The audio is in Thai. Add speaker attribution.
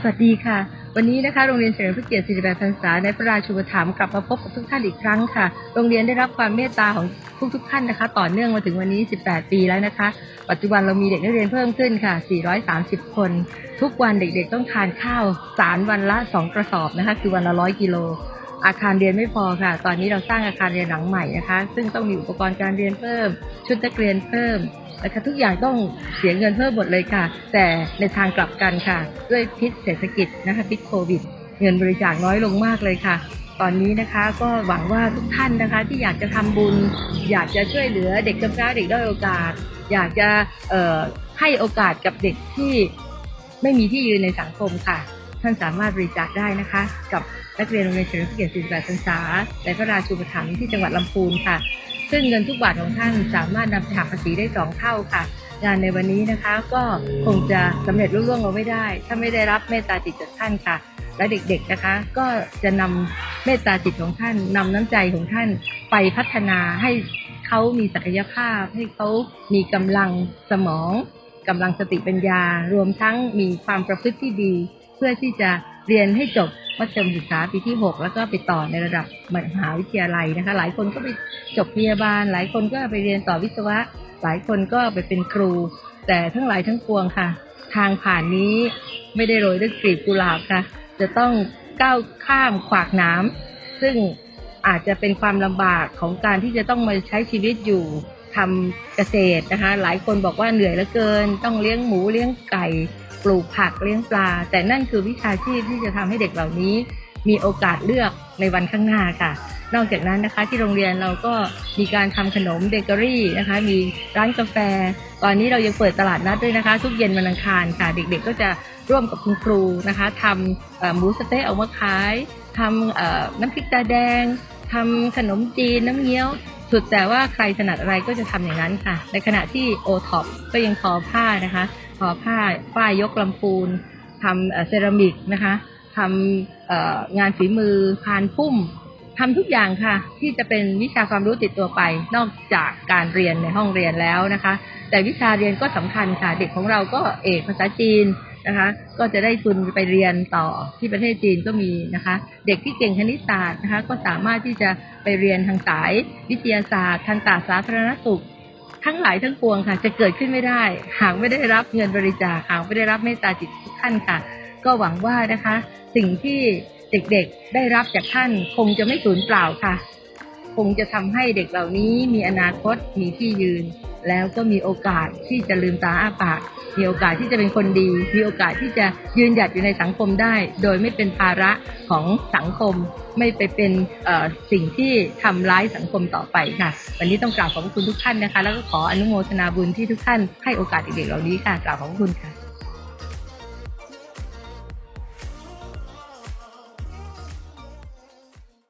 Speaker 1: สวัสดีค่ะ วันนี้นะคะโรงเรียนเฉลิมพระเกียรติ48พรรษาในพระราชูปถัมภ์กลับมาพบกับทุกท่านอีกครั้งค่ะ โรงเรียนได้รับความเมตตาของทุกทุกท่านนะคะ ต่อเนื่องมาถึงวันนี้ 18 ปีแล้วนะคะ ปัจจุบันเรามีเด็กนักเรียนเพิ่มขึ้นค่ะ 430 คน ทุกวันเด็กๆต้องทานข้าวสารวันละ 2 กระสอบนะคะ คือวันละ 100 กิโล อาคารเรียนไม่พอค่ะ ตอนนี้เราสร้างอาคารเรียนหลังใหม่นะคะ ซึ่งต้องมีอุปกรณ์การเรียนเพิ่ม ชุดนักเรียนเพิ่มนะคะทุกอย่างต้องเสียเงินเพิ่มหมดเลยค่ะ แต่ในทางกลับกันค่ะ ด้วยพิษเศรษฐกิจนะคะพิษโควิด เงินบริจาคน้อยลงมากเลยค่ะ ตอนนี้นะคะก็หวังว่าทุกท่านนะคะที่อยากจะทำบุญ อยากจะช่วยเหลือเด็กกำพร้าเด็กด้อยโอกาส อยากจะให้โอกาสกับเด็กที่ไม่มีที่ยืนในสังคมค่ะ ท่านสามารถบริจาคได้นะคะ กับ นักเรียนโรงเรียนเฉลิมพระเกียรติ48พรรษาในพระราชูปถัมภ์ที่จังหวัดลำพูนค่ะ ซึ่งเงินทุกบาทของท่านสามารถนำไปหักภาษีได้สองเท่าค่ะ งานในวันนี้นะคะก็คงจะสำเร็จรุ่งร่วงเราไม่ได้ ถ้าไม่ได้รับเมตตาจิตจากท่านค่ะ และเด็กๆนะคะก็จะนำเมตตาจิตของท่านนำน้ำใจของท่านไปพัฒนาให้เขามีศักยภาพ ให้เขามีกำลังสมองกำลังสติปัญญารวมทั้งมีความประพฤติที่ดี เพื่อที่จะ เรียนให้จบมัธยมศึกษาปีที่ 6 แล้วก็ไปต่อในระดับมหาวิทยาลัยนะคะ หลายคนก็ไปจบพยาบาล หลายคนก็ไปเรียนต่อวิศวะ หลายคนก็ไปเป็นครู แต่ทั้งหลายทั้งปวงค่ะ ทางผ่านนี้ไม่ได้โรยด้วยกลีบกุหลาบค่ะ จะต้องก้าวข้ามขวากน้ำซึ่งอาจจะเป็นความลำบากของการที่จะต้องมาใช้ชีวิตอยู่ทำเกษตรนะคะ หลายคนบอกว่าเหนื่อยเหลือเกิน ต้องเลี้ยงหมูเลี้ยงไก่ ปลูกผักเลี้ยงปลา แต่นั่นคือวิชาชีพที่จะทำให้เด็กเหล่านี้ มีโอกาสเลือกในวันข้างหน้าค่ะ นอกจากนั้นนะคะที่โรงเรียนเราก็มีการทำขนมเบเกอรี่นะคะ มีร้านกาแฟ ตอนนี้เรายังเปิดตลาดนัดด้วยนะคะ ทุกเย็นวันอังคารค่ะ เด็กๆก็จะร่วมกับคุณครูนะคะทำหมูสเต๊ะออกมาขายทำน้ำพริกตาแดงทำขนมจีนน้ำเงี้ยว สุดแต่ว่าใครถนัดอะไรก็จะทำอย่างนั้นค่ะ ในขณะที่โอท็อปก็ยังทอผ้านะคะทอผ้าฝ้ายยกลำพูนทำเซรามิกนะคะทำงานฝีมือพานพุ่มทำทุกอย่างค่ะ ที่จะเป็นวิชาความรู้ติดตัวไป นอกจากการเรียนในห้องเรียนแล้วนะคะ แต่วิชาเรียนก็สำคัญค่ะ เด็กของเราก็เอกภาษาจีน นะคะ ก็จะได้ทุนไปเรียนต่อที่ประเทศจีนก็มีนะคะ เด็กที่เก่งคณิตศาสตร์นะคะ ก็สามารถที่จะไปเรียนทางสายวิทยาศาสตร์ ทางศาสตร์สาธารณสุข ทั้งหลายทั้งปวงค่ะ จะเกิดขึ้นไม่ได้ หากไม่ได้รับเงินบริจาคหากไม่ได้รับเมตตาจิตทุกท่านค่ะ ก็หวังว่านะคะ สิ่งที่เด็กๆได้รับจากท่านคงจะไม่สูญเปล่าค่ะ คงจะทำให้เด็กเหล่านี้มีอนาคตมีที่ยืน แล้วก็มีโอกาสที่จะลืมตาอ้าปาก มีโอกาสที่จะเป็นคนดี มีโอกาสที่จะยืนหยัดอยู่ในสังคมได้ โดยไม่เป็นภาระของสังคม ไม่ไปเป็นสิ่งที่ทำร้ายสังคมต่อไปค่ะ วันนี้ต้องกราบขอบพระคุณทุกท่านนะคะ แล้วก็ขออนุโมทนาบุญที่ทุกท่านให้โอกาสเด็กๆเหล่านี้ค่ะกราบขอบพระคุณค่ะ